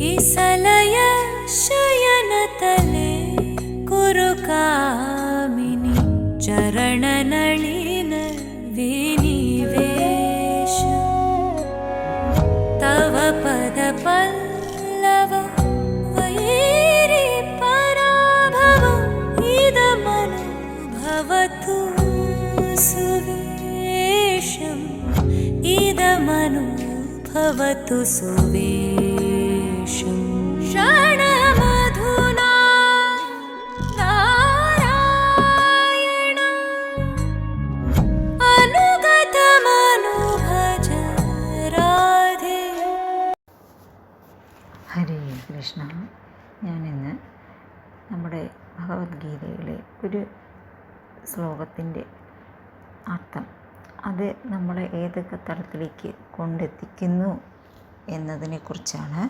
किसलय शयनतले कुरु कामिनि चरणनळिन विनिवेश। तव पदपल्लव वैरि पराभव इदमनु भवतु सुवेशम्। इदमनु भवतु ഹരേ കൃഷ്ണ ഞാനിന്ന് നമ്മുടെ ഭഗവത്ഗീതയിലെ ഒരു ശ്ലോകത്തിന്റെ അർത്ഥം അത് നമ്മളെ ഏതൊക്കെ തലത്തിലേക്ക് കൊണ്ടെത്തിക്കുന്നു എന്നതിനെക്കുറിച്ചാണ്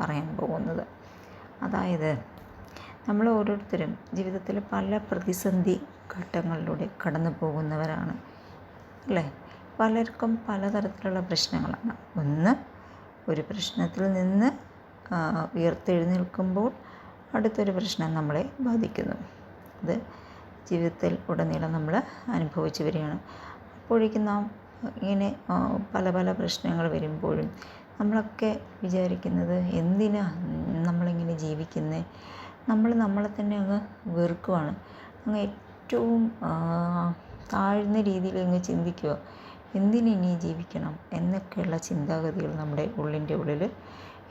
പറയാൻ പോകുന്നത്. അതായത് നമ്മൾ ഓരോരുത്തരും ജീവിതത്തിൽ പല പ്രതിസന്ധി ഘട്ടങ്ങളിലൂടെ കടന്നു പോകുന്നവരാണ്. അല്ലേ? പലർക്കും പലതരത്തിലുള്ള പ്രശ്നങ്ങളാണ്. ഒന്ന് ഒരു പ്രശ്നത്തിൽ നിന്ന് ഉയർത്തെഴുന്നേൽക്കുമ്പോൾ അടുത്തൊരു പ്രശ്നം നമ്മളെ ബാധിക്കുന്നു. അത് ജീവിതത്തിൽ ഉടനീളം നമ്മൾ അനുഭവിച്ചു വരികയാണ്. അപ്പോഴേക്കും നാം ഇങ്ങനെ പല പല പ്രശ്നങ്ങൾ വരുമ്പോഴും നമ്മളൊക്കെ വിചാരിക്കുന്നത് എന്തിനാ നമ്മളിങ്ങനെ ജീവിക്കുന്നത് നമ്മൾ നമ്മളെ തന്നെ അങ്ങ് വെറുക്കുവാണ്. അങ്ങ് ഏറ്റവും താഴ്ന്ന രീതിയിൽ അങ്ങ് ചിന്തിക്കുക. എന്തിനിനി ജീവിക്കണം എന്നൊക്കെയുള്ള ചിന്താഗതികൾ നമ്മുടെ ഉള്ളിന്റെ ഉള്ളിൽ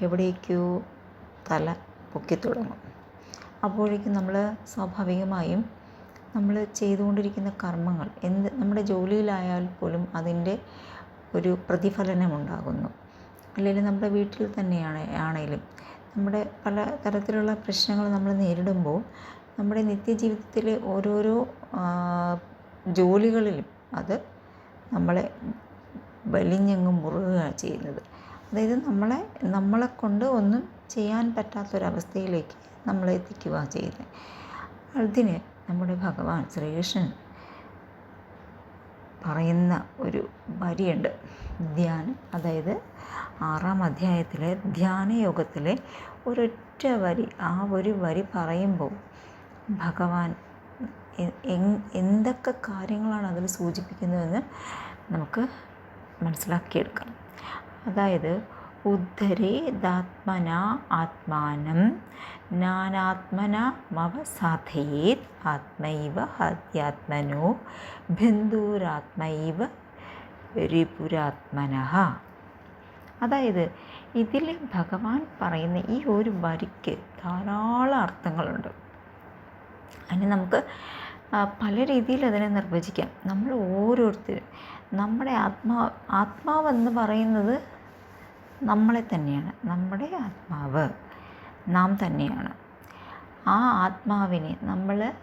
എവിടേക്കോ തല പൊക്കിത്തുടങ്ങും അപ്പോഴേക്കും നമ്മൾ സ്വാഭാവികമായും നമ്മൾ ചെയ്തുകൊണ്ടിരിക്കുന്ന കർമ്മങ്ങൾ എന്ത് നമ്മുടെ ജോലിയിലായാൽ പോലും അതിന്റെ ഒരു പ്രതിഫലനമുണ്ടാകുന്നു. അല്ലെങ്കിൽ നമ്മുടെ വീട്ടിൽ തന്നെയാണ് ആണെങ്കിലും നമ്മുടെ പല തരത്തിലുള്ള പ്രശ്നങ്ങൾ നമ്മൾ നേരിടുമ്പോൾ നമ്മുടെ നിത്യജീവിതത്തിലെ ഓരോരോ ജോലികളിലും അത് നമ്മളെ വലിഞ്ഞങ്ങ് മുറുകുകയാണ് ചെയ്യുന്നത്. അതായത് നമ്മളെ നമ്മളെ കൊണ്ട് ഒന്നും ചെയ്യാൻ പറ്റാത്തൊരവസ്ഥയിലേക്ക് നമ്മളെ എത്തിക്കുക ചെയ്യുന്നത്. അതിന് നമ്മുടെ ഭഗവാൻ ശ്രീകൃഷ്ണൻ പറയുന്ന ഒരു വരിയുണ്ട്. ധ്യാനം അതായത് ആറാം അധ്യായത്തിലെ ധ്യാനയോഗത്തിലെ ഒരൊറ്റ വരി ആ ഒരു വരി പറയുമ്പോൾ ഭഗവാൻ എന്തൊക്കെ കാര്യങ്ങളാണ് അതിൽ സൂചിപ്പിക്കുന്നതെന്ന് നമുക്ക് മനസ്സിലാക്കിയെടുക്കാം. അതായത് ഉദ്ധരേദാത്മന ആത്മാനം. നാനാത്മന മവ സാധയേത് ആത്മൈവ ഹത്യാത്മനോ ബന്ധുരാത്മൈവ രിപുരാത്മന. അതായത് ഇതിൽ ഭഗവാൻ പറയുന്ന ഈ ഒരു വരിക്ക് ധാരാളം അർത്ഥങ്ങളുണ്ട്. അതിന് നമുക്ക് പല രീതിയിൽ അതിനെ നിർവചിക്കാം. നമ്മൾ ഓരോരുത്തരും നമ്മുടെ ആത്മാ ആത്മാവെന്ന് പറയുന്നത് നമ്മളെ തന്നെയാണ്. നമ്മുടെ ആത്മാവ് നാം തന്നെയാണ്. ആ ആത്മാവിനെ നമ്മൾ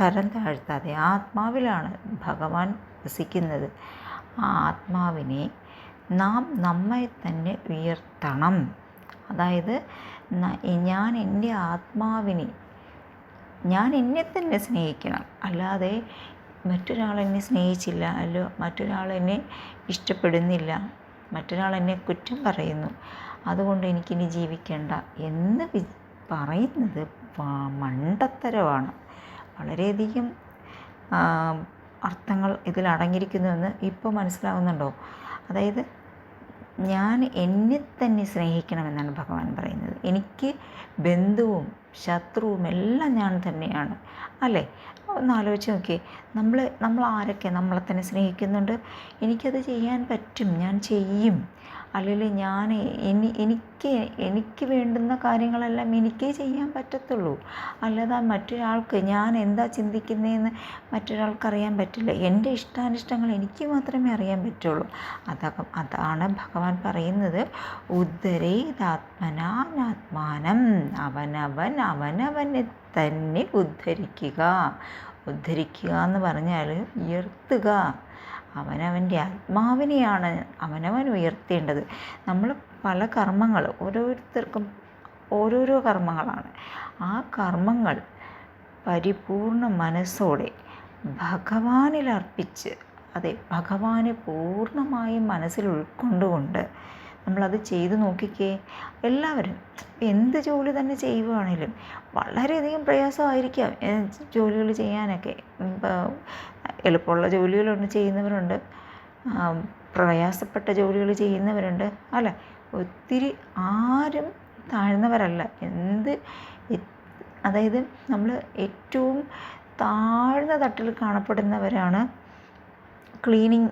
തരം താഴ്ത്താതെ ആത്മാവിലാണ് ഭഗവാൻ വസിക്കുന്നത്. ആ ആത്മാവിനെ നാം നമ്മെ തന്നെ ഉയർത്തണം. അതായത് ഞാൻ എന്റെ ആത്മാവിനെ ഞാൻ എന്നെ തന്നെ സ്നേഹിക്കണം. അല്ലാതെ മറ്റൊരാളെന്നെ സ്നേഹിച്ചില്ല അല്ലോ മറ്റൊരാളെന്നെ ഇഷ്ടപ്പെടുന്നില്ല. മറ്റൊരാൾ എന്നെ കുറ്റം പറയുന്നു. അതുകൊണ്ട് എനിക്കിനി ജീവിക്കേണ്ട. എന്ന് വി പറയുന്നത് മണ്ടത്തരമാണ്. വളരെയധികം അർത്ഥങ്ങൾ ഇതിൽ അടങ്ങിയിരിക്കുന്നുവെന്ന് ഇപ്പോൾ മനസ്സിലാവുന്നുണ്ടോ? അതായത് ഞാൻ എന്നെ തന്നെ സ്നേഹിക്കണമെന്നാണ് ഭഗവാൻ പറയുന്നത്. എനിക്ക് ബന്ധുവും ശത്രുവും എല്ലാം ഞാൻ തന്നെയാണ്. അല്ലേ? ഒന്ന് ആലോചിച്ച് നോക്കിയേ. നമ്മൾ നമ്മൾ ആരൊക്കെ നമ്മളെ തന്നെ സ്നേഹിക്കുന്നുണ്ട്? എനിക്കത് ചെയ്യാൻ പറ്റും. ഞാൻ ചെയ്യും. അല്ലെങ്കിൽ ഞാൻ എനി എനിക്ക് എനിക്ക് വേണ്ടുന്ന കാര്യങ്ങളെല്ലാം എനിക്കേ ചെയ്യാൻ പറ്റത്തുള്ളൂ. അല്ലാതെ മറ്റൊരാൾക്ക് ഞാൻ എന്താ ചിന്തിക്കുന്നതെന്ന് മറ്റൊരാൾക്ക് അറിയാൻ പറ്റില്ല. എന്റെ ഇഷ്ടാനിഷ്ടങ്ങൾ എനിക്ക് മാത്രമേ അറിയാൻ പറ്റുള്ളൂ. അതൊക്കെ അതാണ് ഭഗവാൻ പറയുന്നത്. ഉദ്ധരേതാത്മനാത്മാനം അവനവൻ അവനവനെ തന്നെ ഉദ്ധരിക്കുക. ഉദ്ധരിക്കുക എന്ന് പറഞ്ഞാൽ ഉയർത്തുക. അവനവന്റെ ആത്മാവിനെയാണ് അവനവൻ ഉയർത്തേണ്ടത്. നമ്മൾ പല കർമ്മങ്ങൾ ഓരോരുത്തർക്കും ഓരോരോ കർമ്മങ്ങളാണ്. ആ കർമ്മങ്ങൾ പരിപൂർണ മനസ്സോടെ ഭഗവാനിൽ അർപ്പിച്ച് അതെ ഭഗവാനെ പൂർണമായും മനസ്സിൽ ഉൾക്കൊണ്ടുകൊണ്ട് നമ്മളത് ചെയ്ത് നോക്കിക്കേ. എല്ലാവരും എന്ത് ജോലി തന്നെ ചെയ്യുവാണേലും വളരെയധികം പ്രയാസമായിരിക്കാം. ജോലികൾ ചെയ്യാനൊക്കെ. എളുപ്പമുള്ള ജോലികളുണ്ട് ചെയ്യുന്നവരുണ്ട്. പ്രയാസപ്പെട്ട ജോലികൾ ചെയ്യുന്നവരുണ്ട്. അല്ല? ഒത്തിരി ആരും താഴ്ന്നവരല്ല. എന്ത് അതായത് നമ്മൾ ഏറ്റവും താഴ്ന്ന തട്ടിൽ കാണപ്പെടുന്നവരാണ് ക്ലീനിങ്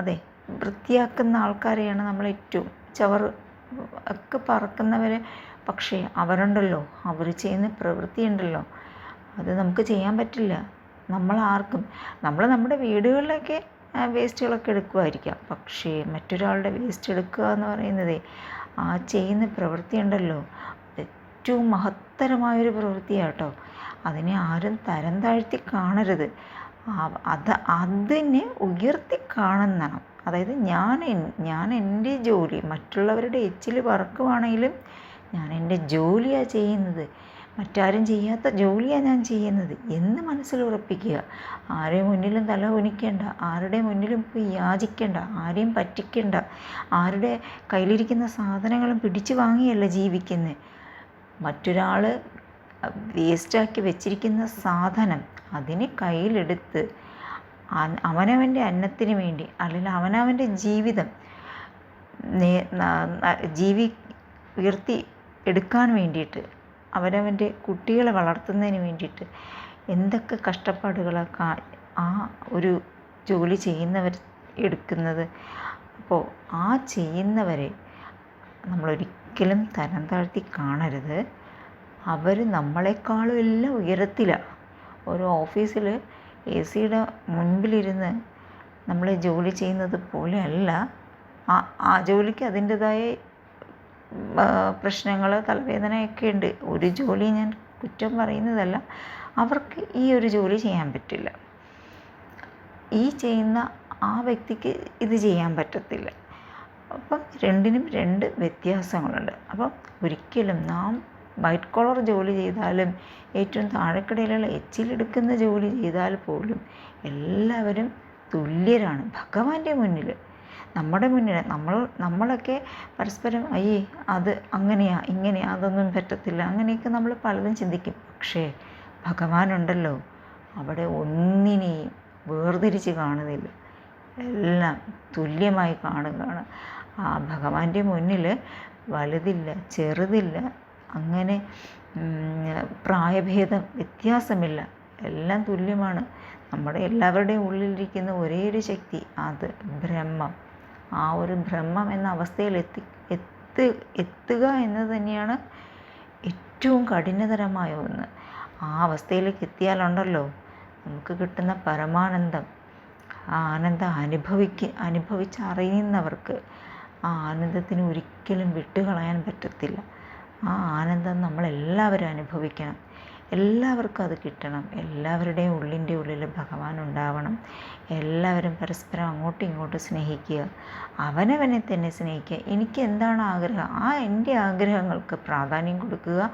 അതെ വൃത്തിയാക്കുന്ന ആൾക്കാരെയാണ് നമ്മൾ ഏറ്റവും ചവർ ഒക്കെ പറക്കുന്നവരെ. പക്ഷേ അവരുണ്ടല്ലോ. അവർ ചെയ്യുന്ന പ്രവൃത്തി ഉണ്ടല്ലോ അത് നമുക്ക് ചെയ്യാൻ പറ്റില്ല. നമ്മൾ ആർക്കും നമ്മൾ നമ്മുടെ വീടുകളിലൊക്കെ വേസ്റ്റുകളൊക്കെ എടുക്കുമായിരിക്കാം പക്ഷേ മറ്റൊരാളുടെ വേസ്റ്റ് എടുക്കുക എന്ന് പറയുന്നത് ആ ചെയ്യുന്ന പ്രവൃത്തി ഉണ്ടല്ലോ. ഏറ്റവും മഹത്തരമായൊരു പ്രവൃത്തിയാണ് കേട്ടോ അതിനെ ആരും തരം താഴ്ത്തി കാണരുത്. അത് അതിനെ ഉയർത്തി കാണണം. അതായത് ഞാൻ ഞാൻ എന്റെ ജോലി മറ്റുള്ളവരുടെ എച്ചിൽ പറക്കുവാണെങ്കിലും ഞാൻ എന്റെ ജോലിയാണ് ചെയ്യുന്നത്. മറ്റാരും ചെയ്യാത്ത ജോലിയാണ് ഞാൻ ചെയ്യുന്നത്. എന്ന് മനസ്സിൽ ഉറപ്പിക്കുക. ആരെയും മുന്നിലും തല കുനിക്കേണ്ട ആരുടെ മുന്നിലും പോയി യാചിക്കേണ്ട ആരെയും പറ്റിക്കേണ്ട ആരുടെ കയ്യിലിരിക്കുന്ന സാധനങ്ങളും പിടിച്ചു വാങ്ങിയല്ല ജീവിക്കുന്നത് മറ്റൊരാൾ വേസ്റ്റാക്കി വെച്ചിരിക്കുന്ന സാധനം അതിനെ കയ്യിലെടുത്ത് അവനവന്റെ അന്നത്തിന് വേണ്ടി അല്ലെങ്കിൽ അവനവന്റെ ജീവിതം ജീവി ഉയർത്തി എടുക്കാൻ വേണ്ടിയിട്ട് അവനവന്റെ കുട്ടികളെ വളർത്തുന്നതിന് വേണ്ടിയിട്ട് എന്തൊക്കെ കഷ്ടപ്പാടുകളൊക്കെ ആ ഒരു ജോലി ചെയ്യുന്നവർ എടുക്കുന്നത്. അപ്പോൾ ആ ചെയ്യുന്നവരെ നമ്മളൊരിക്കലും തരം താഴ്ത്തി കാണരുത്. അവർ നമ്മളെക്കാളും എല്ലാം ഉയരത്തിലാണ് ഒരു ഓഫീസിൽ എ സിയുടെ മുൻപിലിരുന്ന് നമ്മൾ ജോലി ചെയ്യുന്നത് പോലെയല്ല ആ ജോലിക്ക് അതിന്റെതായ പ്രശ്നങ്ങൾ തലവേദനയൊക്കെ ഉണ്ട്. ഒരു ജോലി ഞാൻ കുറ്റം പറയുന്നതല്ല. അവർക്ക് ഈ ഒരു ജോലി ചെയ്യാൻ പറ്റില്ല. ഈ ചെയ്യുന്ന ആ വ്യക്തിക്ക് ഇത് ചെയ്യാൻ പറ്റത്തില്ല. അപ്പം രണ്ടിനും രണ്ട് വ്യത്യാസങ്ങളുണ്ട്. അപ്പം ഒരിക്കലും നാം വൈറ്റ് കോളർ ജോലി ചെയ്താലും ഏറ്റവും താഴെക്കിടയിലുള്ള എച്ചിലെടുക്കുന്ന ജോലി ചെയ്താൽ പോലും എല്ലാവരും തുല്യരാണ്. ഭഗവാന്റെ മുന്നിൽ. നമ്മുടെ മുന്നിൽ. നമ്മൾ നമ്മളൊക്കെ പരസ്പരം അയ്യേ അത് അങ്ങനെയാ ഇങ്ങനെയാ അതൊന്നും പറ്റത്തില്ല. അങ്ങനെയൊക്കെ നമ്മൾ പലതും ചിന്തിക്കും. പക്ഷേ ഭഗവാനുണ്ടല്ലോ. അവിടെ ഒന്നിനെയും വേർതിരിച്ച് കാണുന്നില്ല. എല്ലാം തുല്യമായി കാണുകയാണ്. ആ ഭഗവാന്റെ മുന്നിൽ വലുതില്ല ചെറുതില്ല അങ്ങനെ പ്രായഭേദം വ്യത്യാസമില്ല. എല്ലാം തുല്യമാണ്. നമ്മുടെ എല്ലാവരുടെയും ഉള്ളിലിരിക്കുന്ന ഒരേ ഒരു ശക്തി അത് ബ്രഹ്മം. ആ ഒരു ബ്രഹ്മം എന്ന അവസ്ഥയിൽ എത്തി എത്ത് എത്തുക എന്നത് തന്നെയാണ് ഏറ്റവും കഠിനതരമായ ഒന്ന്. ആ അവസ്ഥയിലേക്ക് എത്തിയാലുണ്ടല്ലോ നമുക്ക് കിട്ടുന്ന പരമാനന്ദം ആ ആനന്ദം അനുഭവിക്ക് അനുഭവിച്ചറിയുന്നവർക്ക് ആ ആനന്ദത്തിന് ഒരിക്കലും വിട്ടുകളയാൻ പറ്റത്തില്ല. ആ ആനന്ദം നമ്മളെല്ലാവരും അനുഭവിക്കണം. എല്ലാവർക്കും അത് കിട്ടണം. എല്ലാവരുടെയും ഉള്ളിന്റെ ഉള്ളിൽ ഭഗവാൻ ഉണ്ടാവണം. എല്ലാവരും പരസ്പരം അങ്ങോട്ടും ഇങ്ങോട്ടും സ്നേഹിക്കുക. അവനവനെ തന്നെ സ്നേഹിക്കുക. എനിക്ക് എന്താണ് ആഗ്രഹം? ആ എന്റെ ആഗ്രഹങ്ങൾക്ക് പ്രാധാന്യം കൊടുക്കുക.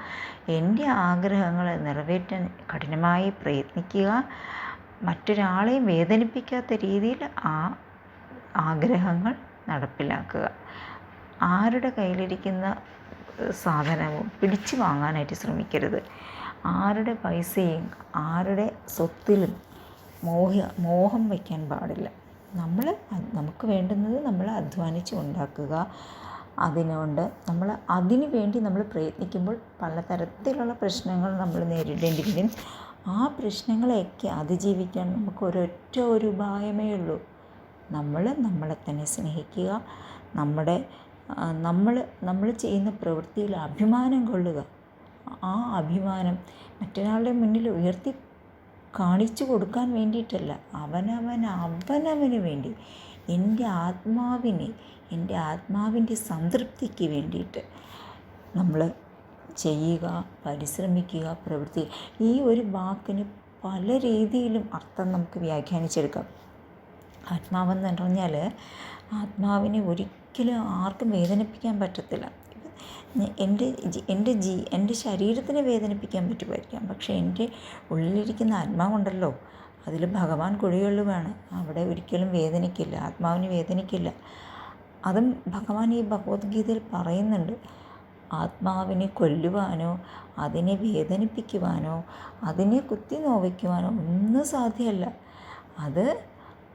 എന്റെ ആഗ്രഹങ്ങൾ നിറവേറ്റാൻ കഠിനമായി പ്രയത്നിക്കുക. മറ്റൊരാളെയും വേദനിപ്പിക്കാത്ത രീതിയിൽ ആ ആഗ്രഹങ്ങൾ നടപ്പിലാക്കുക. ആരുടെ കയ്യിലിരിക്കുന്ന സാധനവും പിടിച്ചു വാങ്ങാനായിട്ട് ശ്രമിക്കരുത്. ആരുടെ പൈസയും ആരുടെ സ്വത്തിലും മോഹ മോഹം വയ്ക്കാൻ പാടില്ല. നമ്മൾ നമുക്ക് വേണ്ടുന്നത് നമ്മൾ അധ്വാനിച്ച് ഉണ്ടാക്കുക. അതിനുകൊണ്ട് നമ്മൾ അതിനു വേണ്ടി നമ്മൾ പ്രയത്നിക്കുമ്പോൾ പലതരത്തിലുള്ള പ്രശ്നങ്ങൾ നമ്മൾ നേരിടേണ്ടി വരും ആ പ്രശ്നങ്ങളെയൊക്കെ അതിജീവിക്കാൻ നമുക്ക് ഒരൊറ്റ ഒരു ഉപായമേ ഉള്ളൂ. നമ്മൾ നമ്മളെ തന്നെ സ്നേഹിക്കുക. നമ്മുടെ നമ്മൾ നമ്മൾ ചെയ്യുന്ന പ്രവൃത്തിയിൽ അഭിമാനം കൊള്ളുക. ആ അഭിമാനം മറ്റൊരാളുടെ മുന്നിൽ ഉയർത്തി കാണിച്ചു കൊടുക്കാൻ വേണ്ടിയിട്ടല്ല അവനവൻ അവനവന് വേണ്ടി എന്റെ ആത്മാവിനെ എന്റെ ആത്മാവിന്റെ സംതൃപ്തിക്ക് വേണ്ടിയിട്ട് നമ്മൾ ചെയ്യുക പരിശ്രമിക്കുക പ്രവൃത്തി. ഈ ഒരു വാക്കിന് പല രീതിയിലും അർത്ഥം നമുക്ക് വ്യാഖ്യാനിച്ചെടുക്കാം. ആത്മാവെന്ന് പറഞ്ഞാൽ ആത്മാവിനെ ഒരിക്കലും ആർക്കും വേദനിപ്പിക്കാൻ പറ്റത്തില്ല. എന്റെ എന്റെ ജീ എന്റെ ശരീരത്തിനെ വേദനിപ്പിക്കാൻ പറ്റുമായിരിക്കാം. പക്ഷേ എന്റെ ഉള്ളിലിരിക്കുന്ന ആത്മാവുണ്ടല്ലോ. അതിൽ ഭഗവാൻ കുഴികൊള്ളുകയാണ് അവിടെ ഒരിക്കലും വേദനിക്കില്ല. ആത്മാവിന് വേദനിക്കില്ല. അതും ഭഗവാൻ ഈ ഭഗവത്ഗീതയിൽ പറയുന്നുണ്ട്. ആത്മാവിനെ കൊല്ലുവാനോ അതിനെ വേദനിപ്പിക്കുവാനോ അതിനെ കുത്തി നോവിക്കുവാനോ ഒന്നും സാധ്യമല്ല. അത്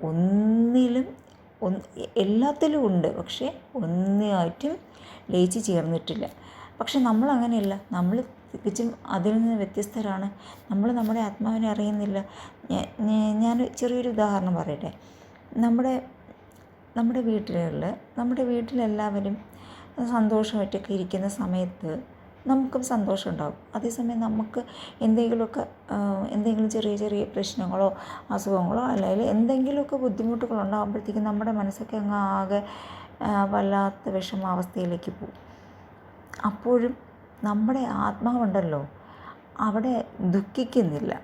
ഒന്നിലും ഒന്ന് എല്ലാത്തിലും ഉണ്ട്. പക്ഷേ ഒന്നായിട്ടും ലയിച്ച് ചേർന്നിട്ടില്ല. പക്ഷെ നമ്മൾ അങ്ങനെയല്ല നമ്മൾ തികച്ചും അതിൽ നിന്ന് വ്യത്യസ്തരാണ്. നമ്മൾ നമ്മുടെ ആത്മാവിനെ അറിയുന്നില്ല. ഞാൻ ചെറിയൊരു ഉദാഹരണം പറയട്ടെ. നമ്മുടെ നമ്മുടെ വീട്ടിലുള്ള നമ്മുടെ വീട്ടിലെല്ലാവരും സന്തോഷമായിട്ടൊക്കെ ഇരിക്കുന്ന സമയത്ത് നമുക്കും സന്തോഷം ഉണ്ടാകും അതേസമയം നമുക്ക് എന്തെങ്കിലുമൊക്കെ എന്തെങ്കിലും ചെറിയ ചെറിയ പ്രശ്നങ്ങളോ അസുഖങ്ങളോ അല്ലെങ്കിൽ എന്തെങ്കിലുമൊക്കെ ബുദ്ധിമുട്ടുകൾ ഉണ്ടാകുമ്പോഴത്തേക്കും നമ്മുടെ മനസ്സൊക്കെ അങ്ങ് ആകെ വല്ലാത്ത വിഷമാവസ്ഥയിലേക്ക് പോകും. അപ്പോഴും നമ്മുടെ ആത്മാവുണ്ടല്ലോ അവിടെ ദുഃഖിക്കുന്നില്ല.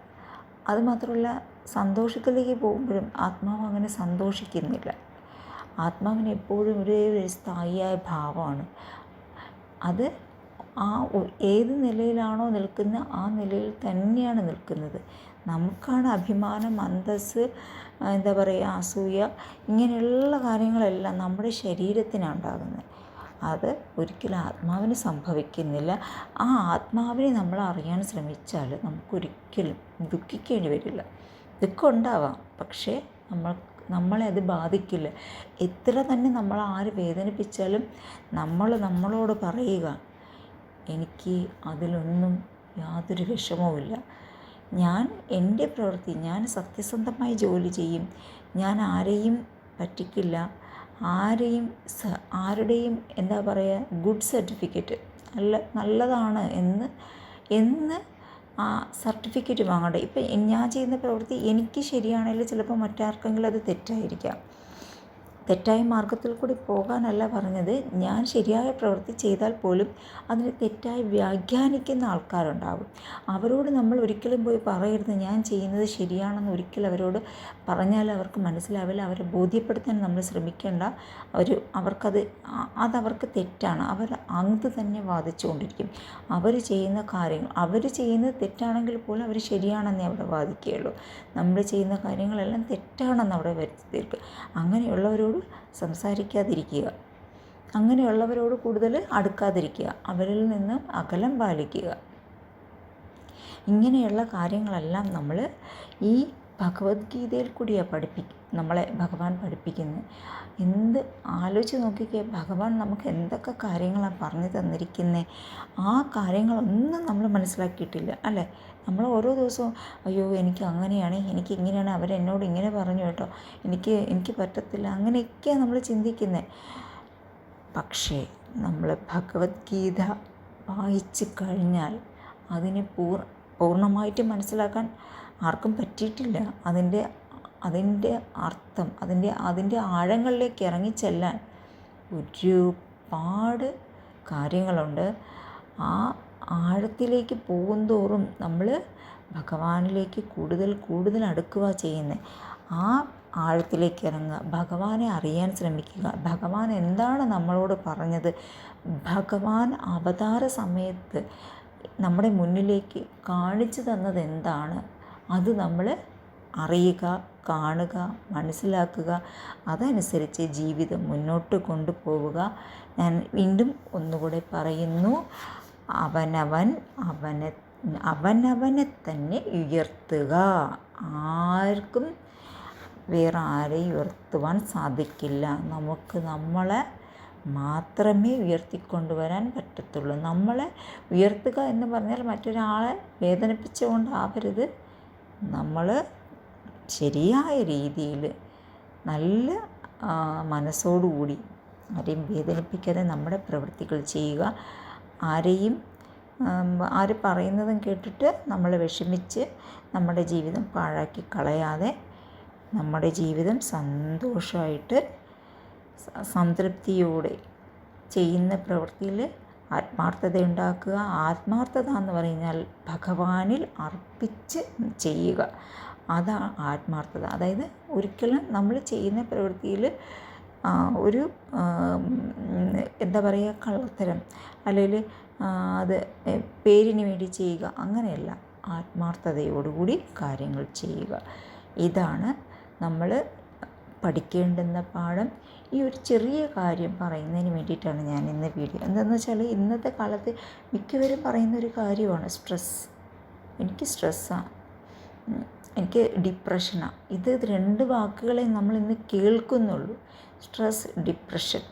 അതുമാത്രമല്ല സന്തോഷത്തിലേക്ക് പോകുമ്പോഴും ആത്മാവ് അങ്ങനെ സന്തോഷിക്കുന്നില്ല. ആത്മാവിന് എപ്പോഴും ഒരേ ഒരു സ്ഥായിയായ ഭാവമാണ്. അത് ആ ഏത് നിലയിലാണോ നിൽക്കുന്നത് ആ നിലയിൽ തന്നെയാണ് നിൽക്കുന്നത്. നമുക്കാണ് അഭിമാനം അന്തസ്സ് എന്താ പറയുക അസൂയ ഇങ്ങനെയുള്ള കാര്യങ്ങളെല്ലാം നമ്മുടെ ശരീരത്തിനാണ് ഉണ്ടാകുന്നത്. അത് ഒരിക്കലും ആത്മാവിന് സംഭവിക്കുന്നില്ല. ആ ആത്മാവിനെ നമ്മൾ അറിയാൻ ശ്രമിച്ചാൽ നമുക്കൊരിക്കലും ദുഃഖിക്കേണ്ടി വരില്ല. ദുഃഖം ഉണ്ടാവാം പക്ഷേ നമ്മൾ നമ്മളെ അത് ബാധിക്കില്ല. എത്ര തന്നെ നമ്മൾ ആര് വേദനിപ്പിച്ചാലും നമ്മൾ നമ്മളോട് പറയുക എനിക്ക് അതിലൊന്നും യാതൊരു വിഷമവുമില്ല. ഞാൻ എന്റെ പ്രവൃത്തി ഞാൻ സത്യസന്ധമായി ജോലി ചെയ്യും. ഞാൻ ആരെയും പറ്റിക്കില്ല. ആരെയും ആരുടെയും എന്താ പറയുക ഗുഡ് സർട്ടിഫിക്കറ്റ് നല്ല നല്ലതാണ് എന്ന് എന്ന് ആ സർട്ടിഫിക്കറ്റ് വാങ്ങണ്ട? ഇപ്പം ഞാൻ ചെയ്യുന്ന പ്രവൃത്തി എനിക്ക് ശരിയാണെങ്കിൽ ചിലപ്പോൾ മറ്റാർക്കെങ്കിലും അത് തെറ്റായിരിക്കാം. തെറ്റായ മാർഗത്തിൽ കൂടി പോകാനല്ല പറഞ്ഞത്. ഞാൻ ശരിയായ പ്രവൃത്തി ചെയ്താൽ പോലും അതിനെ തെറ്റായി വ്യാഖ്യാനിക്കുന്ന ആൾക്കാരുണ്ടാവും. അവരോട് നമ്മൾ ഒരിക്കലും പോയി പറയരുത്. ഞാൻ ചെയ്യുന്നത് ശരിയാണെന്ന് ഒരിക്കലും അവരോട് പറഞ്ഞാൽ അവർക്ക് മനസ്സിലാവില്ല. അവരെ ബോധ്യപ്പെടുത്താൻ നമ്മൾ ശ്രമിക്കേണ്ട ഒരു അവർക്കത് അതവർക്ക് തെറ്റാണ്. അവർ അത് തന്നെ വാദിച്ചുകൊണ്ടിരിക്കും. അവർ ചെയ്യുന്ന കാര്യങ്ങൾ അവർ ചെയ്യുന്നത് തെറ്റാണെങ്കിൽ പോലും അവർ ശരിയാണെന്നേ അവിടെ വാദിക്കുകയുള്ളൂ. നമ്മൾ ചെയ്യുന്ന കാര്യങ്ങളെല്ലാം തെറ്റാണെന്ന് അവിടെ വരുത്തി തീർക്കുക അങ്ങനെയുള്ളവരോട് സംസാരിക്കാതിരിക്കുക. അങ്ങനെയുള്ളവരോട് കൂടുതൽ അടുക്കാതിരിക്കുക. അവരിൽ നിന്ന് അകലം പാലിക്കുക. ഇങ്ങനെയുള്ള കാര്യങ്ങളെല്ലാം നമ്മൾ ഈ ഭഗവത്ഗീതയിൽ കൂടിയാണ് പഠിപ്പി നമ്മളെ ഭഗവാൻ പഠിപ്പിക്കുന്നത് എന്ത് ആലോചിച്ച് നോക്കിക്കേ ഭഗവാൻ നമുക്ക് എന്തൊക്കെ കാര്യങ്ങളാണ് പറഞ്ഞു തന്നിരിക്കുന്നത് ആ കാര്യങ്ങളൊന്നും നമ്മൾ മനസ്സിലാക്കിയിട്ടില്ല അല്ലേ? നമ്മൾ ഓരോ ദിവസവും അയ്യോ എനിക്ക് അങ്ങനെയാണ് എനിക്ക് ഇങ്ങനെയാണ് അവരെന്നോട് ഇങ്ങനെ പറഞ്ഞു കേട്ടോ എനിക്ക് എനിക്ക് പറ്റത്തില്ല അങ്ങനെയൊക്കെയാണ് നമ്മൾ ചിന്തിക്കുന്നത് പക്ഷേ നമ്മൾ ഭഗവത്ഗീത വായിച്ച് കഴിഞ്ഞാൽ അതിനെ പൂർ പൂർണമായിട്ട് മനസ്സിലാക്കാൻ ആർക്കും പറ്റിയിട്ടില്ല. അതിന്റെ അതിന്റെ അർത്ഥം അതിന്റെ അതിന്റെ ആഴങ്ങളിലേക്ക് ഇറങ്ങിച്ചെല്ലാൻ ഒരുപാട് കാര്യങ്ങളുണ്ട്. ആ ആഴത്തിലേക്ക് പോകുന്തോറും നമ്മൾ ഭഗവാനിലേക്ക് കൂടുതൽ കൂടുതൽ അടുക്കുക ചെയ്യുന്നത് ആ ആഴത്തിലേക്ക് ഇറങ്ങുക ഭഗവാനെ അറിയാൻ ശ്രമിക്കുക. ഭഗവാൻ എന്താണ് നമ്മളോട് പറഞ്ഞത്? ഭഗവാൻ അവതാര സമയത്ത് നമ്മുടെ മുന്നിലേക്ക് കാണിച്ചു തന്നത് എന്താണ്? അത് നമ്മൾ അറിയുക കാണുക മനസ്സിലാക്കുക. അതനുസരിച്ച് ജീവിതം മുന്നോട്ട് കൊണ്ടുപോവുക. ഞാൻ വീണ്ടും ഒന്നുകൂടെ പറയുന്നു. അവനവൻ അവനെ അവനവനെ തന്നെ ഉയർത്തുക. ആർക്കും വേറെ ആരെയും ഉയർത്തുവാൻ സാധിക്കില്ല. നമുക്ക് നമ്മളെ മാത്രമേ ഉയർത്തിക്കൊണ്ടുവരാൻ പറ്റത്തുള്ളൂ. നമ്മളെ ഉയർത്തുക എന്ന് പറഞ്ഞാൽ മറ്റൊരാളെ വേദനിപ്പിച്ചുകൊണ്ടാവരുത്. നമ്മൾ ശരിയായ രീതിയിൽ നല്ല മനസ്സോടുകൂടി ആരെയും വേദനിപ്പിക്കാതെ നമ്മുടെ പ്രവൃത്തികൾ ചെയ്യുക. ആരെയും ആര് പറയുന്നതും കേട്ടിട്ട് നമ്മൾ വിഷമിച്ച് നമ്മുടെ ജീവിതം പാഴാക്കി കളയാതെ നമ്മുടെ ജീവിതം സന്തോഷമായിട്ട് സംതൃപ്തിയോടെ ചെയ്യുന്ന പ്രവൃത്തിയിൽ ആത്മാർത്ഥത ഉണ്ടാക്കുക ആത്മാർത്ഥത എന്ന് പറഞ്ഞാൽ ഭഗവാനിൽ അർപ്പിച്ച് ചെയ്യുക. അതാണ് ആത്മാർത്ഥത. അതായത് ഒരിക്കലും നമ്മൾ ചെയ്യുന്ന പ്രവൃത്തിയിൽ ഒരു എന്താ പറയുക കള്ളത്തരം. അല്ലെങ്കിൽ അത് പേരിന് വേണ്ടി ചെയ്യുക. അങ്ങനെയല്ല. ആത്മാർത്ഥതയോടുകൂടി കാര്യങ്ങൾ ചെയ്യുക. ഇതാണ് നമ്മൾ പഠിക്കേണ്ടുന്ന പാഠം. ഈ ഒരു ചെറിയ കാര്യം പറയുന്നതിന് വേണ്ടിയിട്ടാണ് ഞാൻ ഇന്ന് വീഡിയോ. എന്താണെന്ന് വെച്ചാൽ ഇന്നത്തെ കാലത്ത് മിക്കവരും പറയുന്ന ഒരു കാര്യമാണ് സ്ട്രെസ് എനിക്ക് സ്ട്രെസ്സാണ് എനിക്ക് ഡിപ്രഷനാണ് ഇത് രണ്ട് വാക്കുകളെ നമ്മൾ ഇന്ന് കേൾക്കുന്നുള്ളൂ. സ്ട്രെസ് ഡിപ്രഷൻ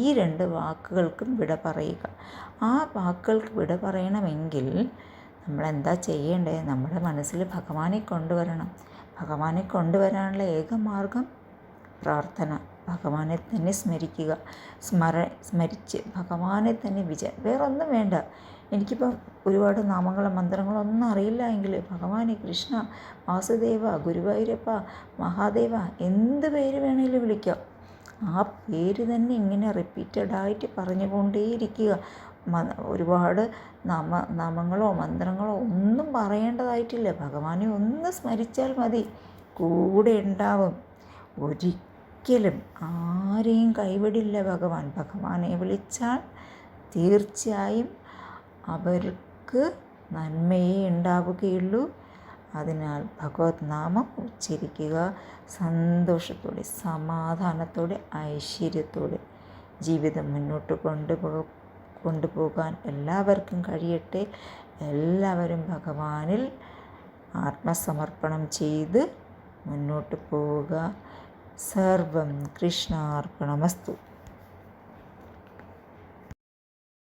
ഈ രണ്ട് വാക്കുകൾക്കും വിട പറയുക. ആ വാക്കുകൾക്ക് വിട പറയണമെങ്കിൽ നമ്മളെന്താ ചെയ്യേണ്ടത് നമ്മുടെ മനസ്സിൽ ഭഗവാനെ കൊണ്ടുവരണം. ഭഗവാനെ കൊണ്ടുവരാനുള്ള ഏക മാർഗം പ്രാർത്ഥന. ഭഗവാനെ തന്നെ സ്മരിക്കുക. സ്മര സ്മരിച്ച് ഭഗവാനെ തന്നെ വിജയ വേറൊന്നും വേണ്ട. എനിക്കിപ്പം ഒരുപാട് നാമങ്ങളോ മന്ത്രങ്ങളോ ഒന്നും അറിയില്ല എങ്കിൽ ഭഗവാനെ കൃഷ്ണ വാസുദേവ ഗുരുവായൂരപ്പ മഹാദേവ എന്ത് പേര് വേണമെങ്കിലും വിളിക്കാം. ആ പേര് തന്നെ ഇങ്ങനെ റിപ്പീറ്റഡ് ആയിട്ട് പറഞ്ഞുകൊണ്ടേയിരിക്കുക. കൊണ്ടേയിരിക്കുക ഒരുപാട് നാമ നാമങ്ങളോ മന്ത്രങ്ങളോ ഒന്നും പറയേണ്ടതായിട്ടില്ല. ഭഗവാനെ ഒന്ന് സ്മരിച്ചാൽ മതി. കൂടെ ഉണ്ടാവും. ഒരിക്കലും ആരെയും കൈവിടില്ല ഭഗവാൻ. ഭഗവാനെ വിളിച്ചാൽ തീർച്ചയായും അവർക്ക് നന്മയേ ഉണ്ടാവുകയുള്ളൂ. അതിനാൽ ഭഗവത് നാമം ഉച്ചരിക്കുക. സന്തോഷത്തോടെ സമാധാനത്തോടെ ഐശ്വര്യത്തോടെ ജീവിതം മുന്നോട്ട് കൊണ്ടുപോ കൊണ്ടുപോകാൻ എല്ലാവർക്കും കഴിയട്ടെ. എല്ലാവരും ഭഗവാനിൽ ആത്മസമർപ്പണം ചെയ്ത് മുന്നോട്ട് പോവുക. സർവം കൃഷ്ണാർപ്പണമസ്തു.